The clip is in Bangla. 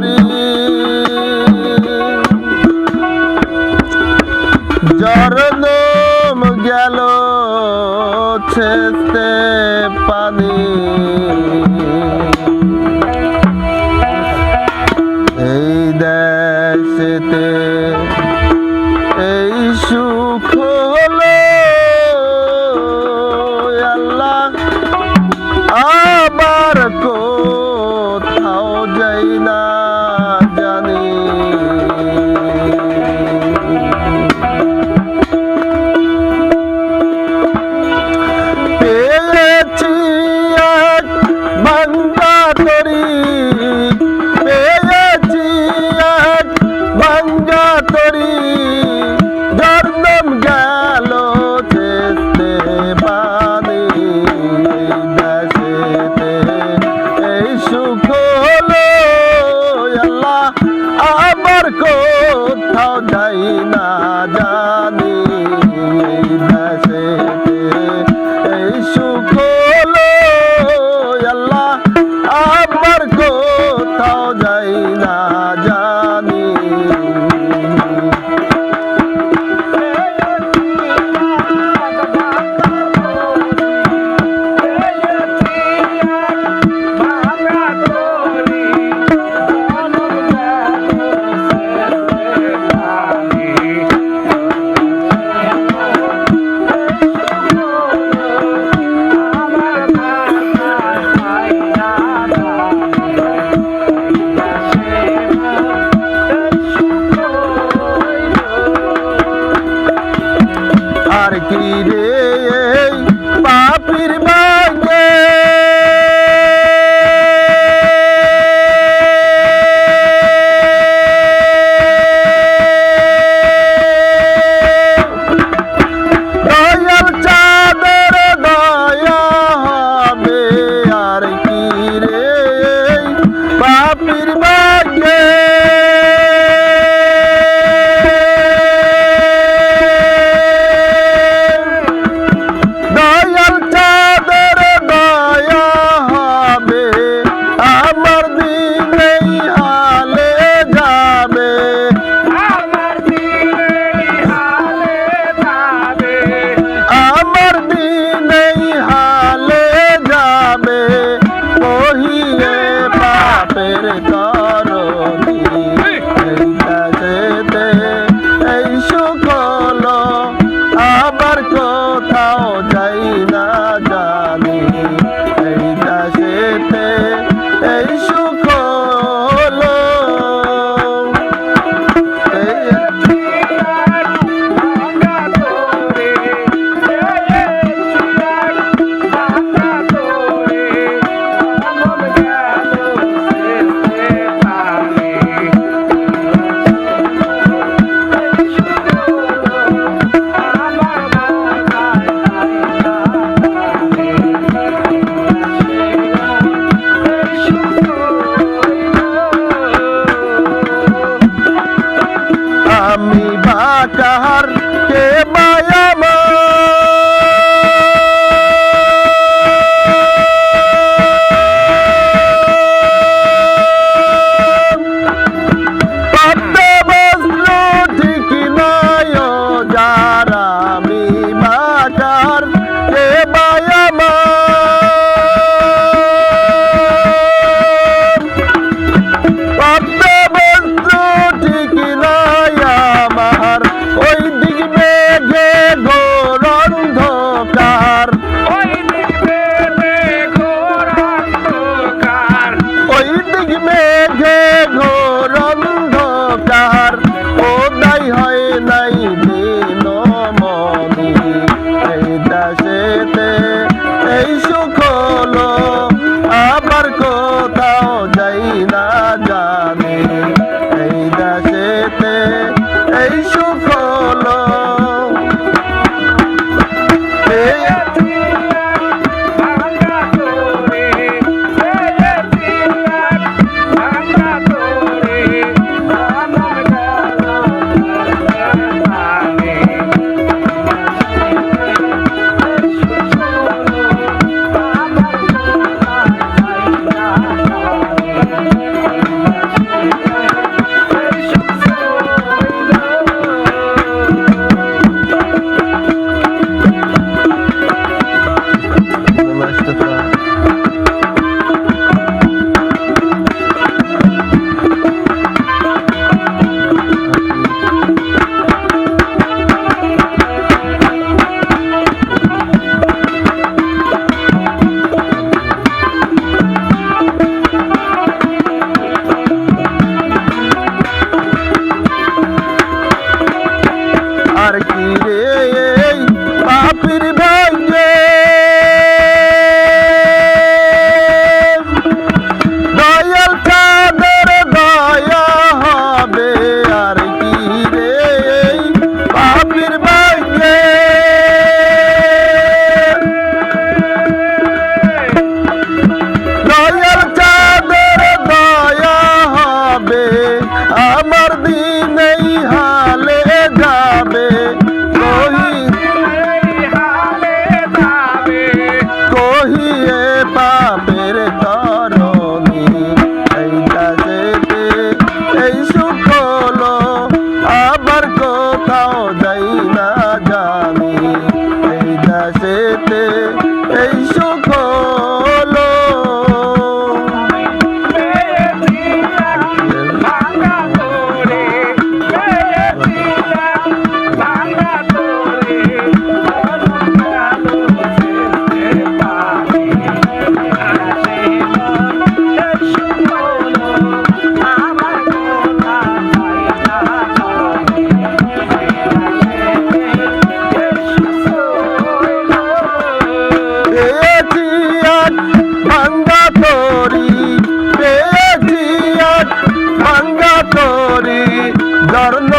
ধরে জরদম গেল ছেতে পানি। এই দেশেতে এই সুখ হলো আল্লাহ। আবার কোথাও যাই না। money. না রেখা বিদেশেতে এই সুখ আর কি রে? lot of